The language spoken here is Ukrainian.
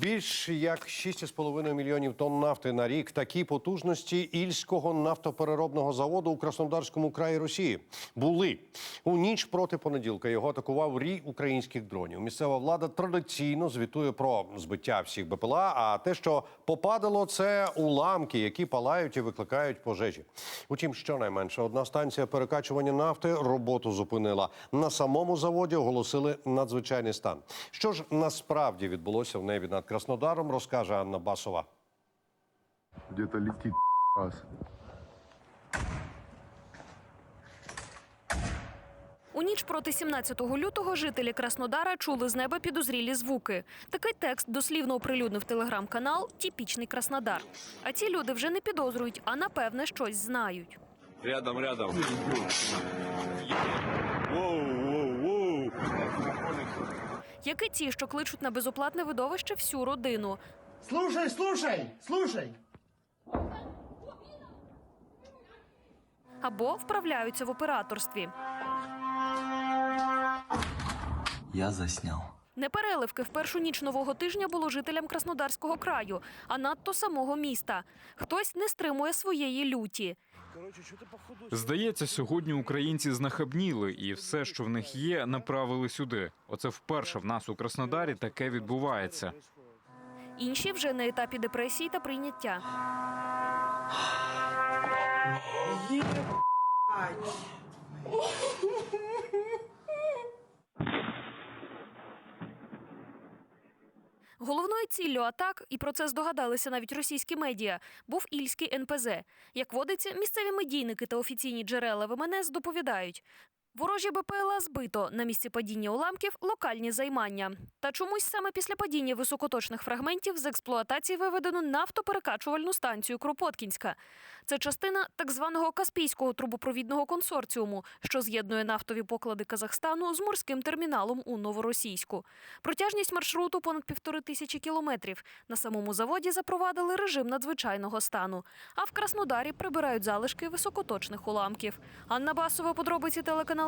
Більш як 6,5 мільйонів тонн нафти на рік. Такі потужності Ільського нафтопереробного заводу у Краснодарському краї Росії були у ніч проти понеділка. Його атакував рій українських дронів. Місцева влада традиційно звітує про збиття всіх БПЛА. А те, що попадало, це уламки, які палають і викликають пожежі. Утім, щонайменше одна станція перекачування нафти роботу зупинила. На самому заводі оголосили надзвичайний стан. Що ж насправді відбулося в небі над Краснодаром, розкаже Анна Басова. Где-то летит раз. У ніч проти 17 лютого жителі Краснодара чули з неба підозрілі звуки. Такий текст дослівно оприлюднив телеграм-канал Тіпічний Краснодар. А ці люди вже не підозрюють, а напевне щось знають. Рядом, рядом. Воу, воу, воу. Як і ті, що кличуть на безоплатне видовище всю родину. Слушай, слушай, слушай. або вправляються в операторстві. Я заснял. Непереливки в першу ніч нового тижня було жителям Краснодарського краю, а надто самого міста. Хтось не стримує своєї люті. Здається, сьогодні українці знахабніли, і все, що в них є, направили сюди. Оце вперше в нас у Краснодарі таке відбувається. Інші вже на етапі депресії та прийняття. Головною ціллю атак, і про це здогадалися навіть російські медіа, був ільський НПЗ. Як водиться, місцеві медійники та офіційні джерела ВМНС доповідають. Ворожі БПЛА збито на місці падіння уламків локальні займання. Та чомусь саме після падіння високоточних фрагментів з експлуатації виведено нафтоперекачувальну станцію Кропоткінська. Це частина так званого Каспійського трубопровідного консорціуму, що з'єднує нафтові поклади Казахстану з морським терміналом у Новоросійську. Протяжність маршруту понад півтори тисячі кілометрів. На самому заводі запровадили режим надзвичайного стану. А в Краснодарі прибирають залишки високоточних уламків. Анна Басова, подробиці телеканал